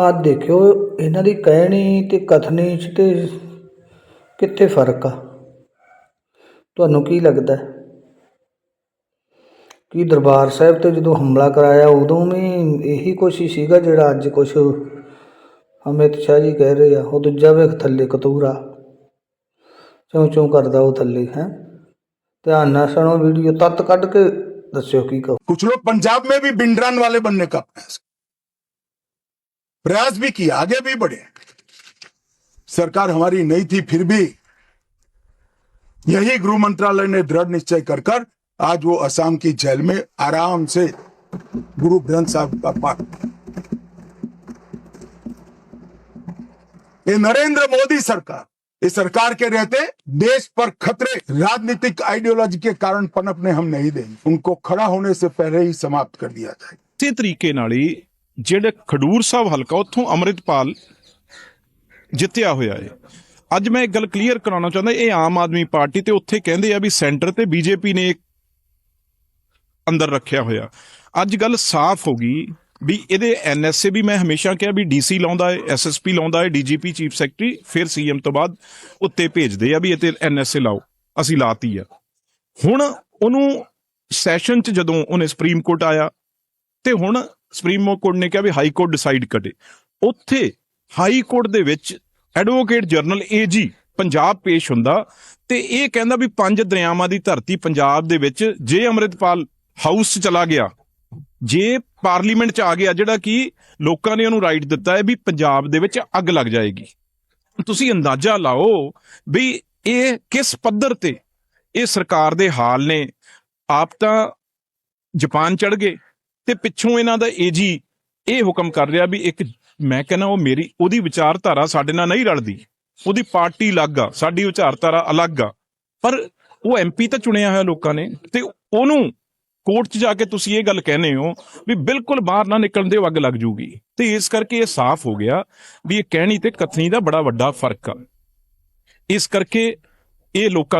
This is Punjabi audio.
ਆ ਦੇਖਿਓ ਇਹਨਾਂ ਦੀ ਕਹਿਣੀ ਤੇ ਕਥਨੀ ਚ ਤੇ ਕਿੱਥੇ ਫਰਕ ਆ ਤੁਹਾਨੂੰ ਕੀ ਲੱਗਦਾ ਹੈ? ਕੀ ਦਰਬਾਰ ਸਾਹਿਬ ਤੇ ਜਦੋਂ ਹਮਲਾ ਕਰਾਇਆ ਉਦੋਂ ਵੀ ਇਹੀ ਕੁਛ ਹੀ ਸੀਗਾ ਜਿਹੜਾ ਅੱਜ ਕੁਛ ਅਮਿਤ ਸ਼ਾਹ ਜੀ ਕਹਿ ਰਹੇ ਆ ਉਹ ਦੂਜਾ ਵੇਖ ਥੱਲੇ ਕਤੂਰਾ ਚੌਂ ਚੌਂ ਕਰਦਾ ਉਹ ਥੱਲੇ ਹੈ ਧਿਆਨ ਨਾਲ ਸੁਣੋ ਵੀਡੀਓ ਤੱਤ ਕੱਢ ਕੇ ਦੱਸਿਓ ਕੀ ਕਹੋ कुछ लोग पंजाब में भी बिंडरान वाले बनने का प्रयास प्रयास भी किया, आगे भी बढ़े। सरकार हमारी नहीं थी, फिर भी यही गृह मंत्रालय ने दृढ़ निश्चय कर कर आज वो असम की जेल में आराम से गुरु ग्रंथ साहब का पाठ। ये नरेंद्र मोदी सरकार इस सरकार के रहते देश पर खतरे, राजनीतिक आइडियोलॉजी के कारण पनपने हम नहीं देंगे। उनको खड़ा होने से पहले ही समाप्त कर दिया जाए। इसी तरीके ਜਿਹੜੇ ਖਡੂਰ ਸਾਹਿਬ ਹਲਕਾ ਉੱਥੋਂ ਅੰਮ੍ਰਿਤਪਾਲ ਜਿੱਤਿਆ ਹੋਇਆ ਹੈ। ਅੱਜ ਮੈਂ ਇੱਕ ਗੱਲ ਕਲੀਅਰ ਕਰਾਉਣਾ ਚਾਹੁੰਦਾ, ਇਹ ਆਮ ਆਦਮੀ ਪਾਰਟੀ ਤੇ ਉੱਥੇ ਕਹਿੰਦੇ ਆ ਵੀ ਸੈਂਟਰ ਤੇ ਬੀਜੇਪੀ ਨੇ ਅੰਦਰ ਰੱਖਿਆ ਹੋਇਆ। ਅੱਜ ਗੱਲ ਸਾਫ਼ ਹੋ ਗਈ ਵੀ ਇਹਦੇ ਐਨਐਸਏ ਵੀ ਮੈਂ ਹਮੇਸ਼ਾ ਕਿਹਾ ਵੀ ਡੀਸੀ ਲਾਉਂਦਾ ਹੈ ਐਸਐਸਪੀ ਲਾਉਂਦਾ ਹੈ ਡੀਜੀਪੀ ਚੀਫ ਸੈਕਟਰੀ ਫਿਰ ਸੀਐਮ ਤੋਂ ਬਾਅਦ ਉੱਤੇ ਭੇਜਦੇ ਆ ਵੀ ਇਹ ਤੇ ਐਨਐਸਏ ਲਾਓ, ਅਸੀਂ ਲਾਤੀ ਆ। ਹੁਣ ਉਹਨੂੰ ਸੈਸ਼ਨ 'ਚ ਜਦੋਂ ਉਹਨੇ ਸੁਪਰੀਮ ਕੋਰਟ ਆਇਆ ਤੇ ਹੁਣ ਸੁਪਰੀਮ ਕੋਰਟ ਨੇ ਕਿਹਾ ਵੀ ਹਾਈ ਕੋਰਟ ਡਿਸਾਈਡ ਕਰੇ। ਉੱਥੇ ਹਾਈ ਕੋਰਟ ਦੇ ਵਿੱਚ ਐਡਵੋਕੇਟ ਜਨਰਲ ਏਜੀ ਪੰਜਾਬ ਪੇਸ਼ ਹੁੰਦਾ ਤੇ ਇਹ ਕਹਿੰਦਾ ਵੀ ਪੰਜ ਦਰਿਆਵਾਂ ਦੀ ਧਰਤੀ ਪੰਜਾਬ ਦੇ ਵਿੱਚ ਜੇ ਅੰਮ੍ਰਿਤਪਾਲ ਹਾਊਸ 'ਚ ਚਲਾ ਗਿਆ, ਜੇ ਪਾਰਲੀਮੈਂਟ 'ਚ ਆ ਗਿਆ, ਜਿਹੜਾ ਕਿ ਲੋਕਾਂ ਨੇ ਉਹਨੂੰ ਰਾਈਟ ਦਿੱਤਾ ਹੈ ਵੀ ਪੰਜਾਬ ਦੇ ਵਿੱਚ ਅੱਗ ਲੱਗ ਜਾਏਗੀ। ਤੁਸੀਂ ਅੰਦਾਜ਼ਾ ਲਾਓ ਵੀ ਇਹ ਕਿਸ ਪੱਧਰ ਤੇ ਇਹ ਸਰਕਾਰ ਦੇ ਹਾਲ ਨੇ। ਆਪ ਤਾਂ ਜਾਪਾਨ ਚੜ ਗਏ। ਤੇ ਪਿੱਛੋਂ ਇਹਨਾਂ ਦਾ ਏਜੀ ਇਹ ਹੁਕਮ ਕਰ ਰਿਹਾ ਵੀ ਇੱਕ ਮੈਂ ਕਹਿੰਦਾ ਉਹ ਮੇਰੀ, ਉਹਦੀ ਵਿਚਾਰਧਾਰਾ ਸਾਡੇ ਨਾਲ ਨਹੀਂ ਰਲਦੀ। ਉਹਦੀ ਪਾਰਟੀ ਅਲੱਗ ਆ, ਸਾਡੀ ਵਿਚਾਰਧਾਰਾ ਅਲੱਗ ਆ। ਪਰ ਉਹ ਐਮਪੀ ਤਾਂ ਚੁਣਿਆ ਹੋਇਆ ਲੋਕਾਂ ਨੇ ਤੇ ਉਹਨੂੰ ਕੋਰਟ 'ਚ ਜਾ ਕੇ ਤੁਸੀਂ ਇਹ ਗੱਲ ਕਹਿੰਦੇ ਹੋ ਵੀ ਬਿਲਕੁਲ ਬਾਹਰ ਨਾ ਨਿਕਲਣ ਦੇ ਅੱਗ ਲੱਗ ਜੂਗੀ। ਤੇ ਇਸ ਕਰਕੇ ਇਹ ਸਾਫ਼ ਹੋ ਗਿਆ ਵੀ ਇਹ ਕਹਿਣੀ ਤੇ ਕਥਨੀ ਦਾ ਬੜਾ ਵੱਡਾ ਫ਼ਰਕ ਆ। ਇਸ ਕਰਕੇ ਇਹ ਲੋਕਾਂ ਨੂੰ